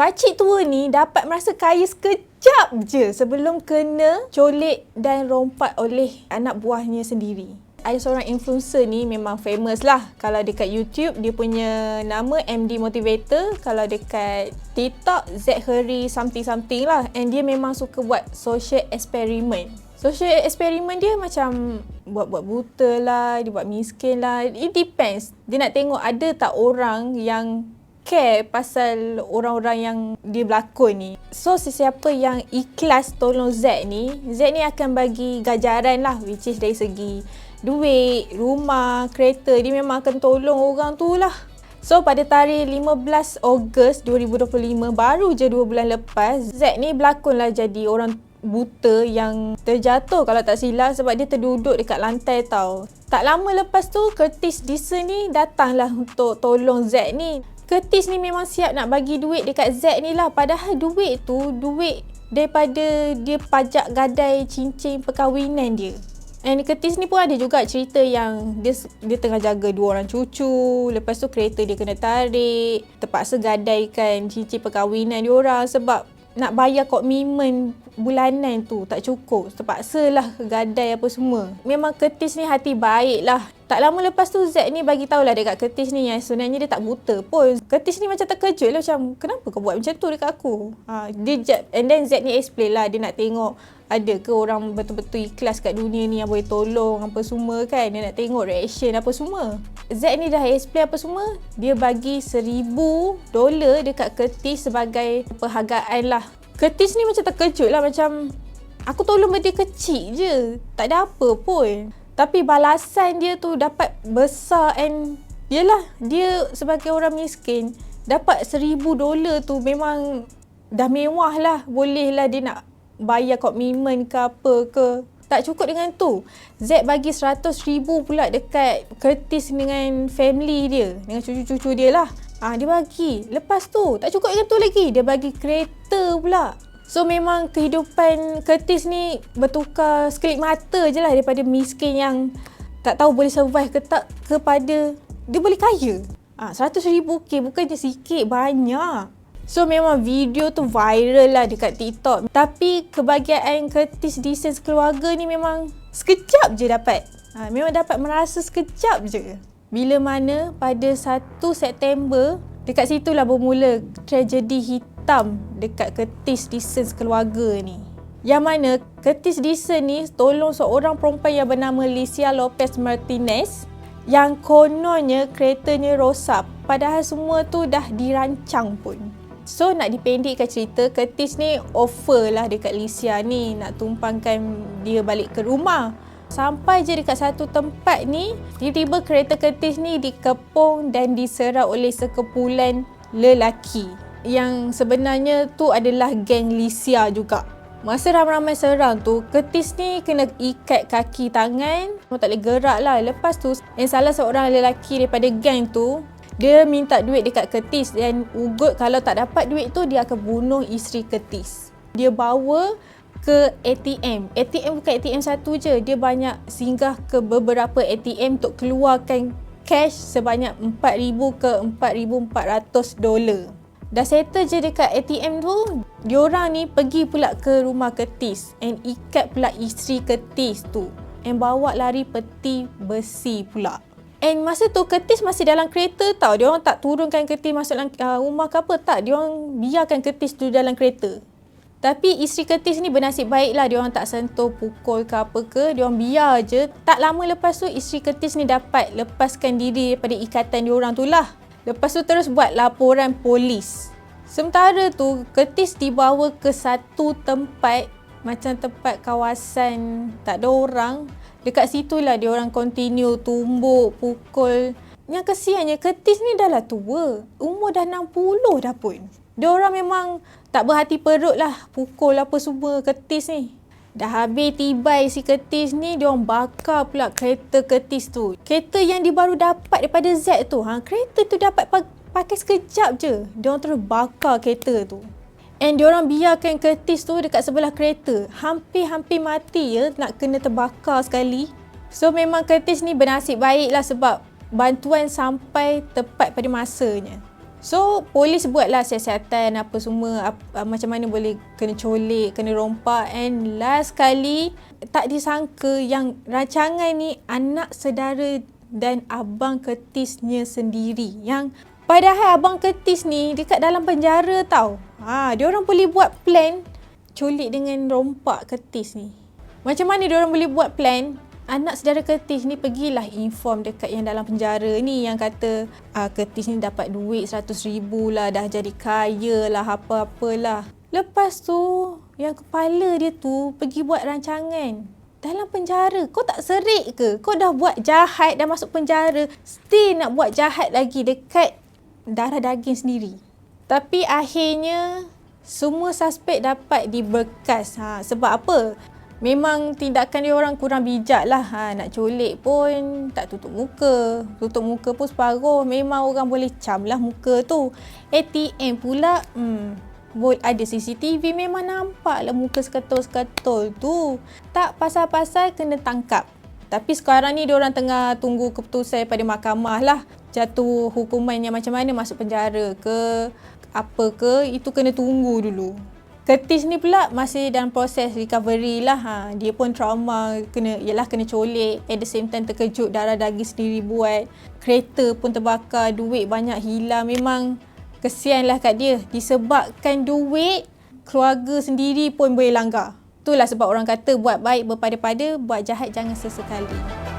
Pakcik tua ni dapat merasa kaya sekejap je sebelum kena colik dan rompat oleh anak buahnya sendiri. Ada seorang influencer ni memang famous lah. Kalau dekat YouTube, dia punya nama MD Motivator. Kalau dekat TikTok, Z Hurry something-something lah. And dia memang suka buat social experiment. Social experiment dia macam buat-buat buta lah, dia buat miskin lah. It depends. Dia nak tengok ada tak orang yang care pasal orang-orang yang dia berlakon ni. So sesiapa yang ikhlas tolong Z ni, Z ni akan bagi gajaran lah which is dari segi duit, rumah, kereta. Dia memang akan tolong orang tu lah. So pada tarikh 15 Ogos 2025 baru je 2 bulan lepas Z ni berlakon lah jadi orang buta yang terjatuh kalau tak silap sebab dia terduduk dekat lantai tau. Tak lama lepas tu Curtis Dixon ni datanglah untuk tolong Z ni. Curtis ni memang siap nak bagi duit dekat Z ni lah padahal duit tu duit daripada dia pajak gadai cincin perkahwinan dia. And Curtis ni pun ada juga cerita yang dia dia tengah jaga dua orang cucu, lepas tu kereta dia kena tarik, terpaksa gadaikan cincin perkahwinan dia orang sebab nak bayar komitmen bulanan tu tak cukup. Terpaksa lah gadai apa semua. Memang Curtis ni hati baik lah. Tak lama lepas tu Z ni bagi tahulah dekat Curtis ni yang sebenarnya dia tak buta pun. Curtis ni macam terkejut lah macam kenapa kau buat macam tu dekat aku? Ha, dia and then Z ni explain lah dia nak tengok ada ke orang betul-betul ikhlas kat dunia ni yang boleh tolong apa semua kan. Dia nak tengok reaction apa semua. Z ni dah explain apa semua. Dia bagi seribu dolar dekat Curtis sebagai penghargaan lah. Curtis ni macam terkejut lah macam aku tolong benda kecil je. Tak ada apa pun. Tapi balasan dia tu dapat besar and yelah dia sebagai orang miskin dapat seribu dolar tu memang dah mewah lah. Boleh lah dia nak bayar komitmen ke apa ke. Tak cukup dengan tu. Z bagi seratus ribu pula dekat Curtis dengan family dia. Dengan cucu-cucu dia lah. Ah dia bagi. Lepas tu tak cukup dengan tu lagi. Dia bagi kereta pula. So memang kehidupan Curtis ni bertukar sekelip mata je lah daripada miskin yang tak tahu boleh survive ke tak kepada dia boleh kaya. Ah, ha, 100 ribu okay, bukannya sikit, banyak. So memang video tu viral lah dekat TikTok. Tapi kebahagiaan Curtis Dixon keluarga ni memang sekejap je dapat. Ha, memang dapat merasa sekejap je. Bila mana pada 1 September, dekat situlah bermula tragedi hitam dekat Curtis Dixon keluarga ni. Yang mana Curtis Dixon ni tolong seorang perempuan yang bernama Licia Lopez Martinez yang kononnya keretanya rosak padahal semua tu dah dirancang pun. So nak dipendekkan cerita, Curtis ni offer lah dekat Licia ni nak tumpangkan dia balik ke rumah. Sampai je dekat satu tempat ni, tiba-tiba kereta Curtis ni dikepung dan diserang oleh sekepulan lelaki yang sebenarnya tu adalah geng Lisia juga. Masa ramai-ramai serang tu, Ketis ni kena ikat kaki tangan. Tak boleh gerak lah. Lepas tu, yang salah seorang lelaki daripada geng tu, dia minta duit dekat Ketis dan ugut kalau tak dapat duit tu, dia akan bunuh isteri Ketis. Dia bawa ke ATM. ATM bukan ATM satu je. Dia banyak singgah ke beberapa ATM untuk keluarkan cash sebanyak 4,000 ke 4,400 dolar. Dah settle je dekat ATM tu, diorang ni pergi pula ke rumah Ketis and ikat pula isteri Ketis tu and bawa lari peti besi pula. And masa tu Ketis masih dalam kereta tau. Dia orang tak turunkan Ketis masuk dalam uh, rumah ke apa tak. Dia orang biarkan Ketis tu dalam kereta. Tapi isteri Ketis ni bernasib baik lah. Dia orang tak sentuh pukul ke apa ke. Dia orang biar je. Tak lama lepas tu isteri Ketis ni dapat lepaskan diri daripada ikatan dia orang tu lah. Lepas tu terus buat laporan polis. Sementara tu, Ketis dibawa ke satu tempat macam tempat kawasan tak ada orang. Dekat situlah dia orang continue tumbuk, pukul. Yang kesiannya Ketis ni dah lah tua. Umur dah 60 dah pun. Dia orang memang tak berhati perut lah pukul apa semua Ketis ni. Dah habis tiba si Ketis ni, dia orang bakar pula kereta Ketis tu. Kereta yang dia baru dapat daripada Z tu. Ha, kereta tu dapat pakai sekejap je. Dia orang terus bakar kereta tu. And dia orang biarkan Ketis tu dekat sebelah kereta. Hampir-hampir mati ya nak kena terbakar sekali. So memang Ketis ni bernasib baik lah sebab bantuan sampai tepat pada masanya. So, polis buatlah siasatan apa semua, apa, macam mana boleh kena colik, kena rompak and last kali tak disangka yang rancangan ni anak sedara dan abang ketisnya sendiri yang padahal abang ketis ni dekat dalam penjara tau. Ha, dia orang boleh buat plan colik dengan rompak ketis ni. Macam mana dia orang boleh buat plan anak saudara Ketis ni pergilah inform dekat yang dalam penjara ni yang kata uh, Ketis ni dapat duit 100 ribu lah, dah jadi kaya lah, apa-apalah. Lepas tu, yang kepala dia tu pergi buat rancangan dalam penjara. Kau tak serik ke? Kau dah buat jahat, dah masuk penjara, still nak buat jahat lagi dekat darah daging sendiri. Tapi akhirnya, semua suspek dapat diberkas. Ha, sebab apa? Memang tindakan dia orang kurang bijak lah. Ha, nak colik pun tak tutup muka. Tutup muka pun separuh. Memang orang boleh cam lah muka tu. ATM pula, hmm, ada CCTV memang nampak lah muka sekatul-sekatul tu. Tak pasal-pasal kena tangkap. Tapi sekarang ni orang tengah tunggu keputusan pada mahkamah lah. Jatuh hukuman yang macam mana masuk penjara ke apa ke itu kena tunggu dulu. Ketis ni pula masih dalam proses recovery lah. Ha. Dia pun trauma, kena, yalah kena colik. At the same time terkejut darah daging sendiri buat. Kereta pun terbakar, duit banyak hilang. Memang kesian lah kat dia. Disebabkan duit, keluarga sendiri pun boleh langgar. Itulah sebab orang kata buat baik berpada-pada, buat jahat jangan sesekali.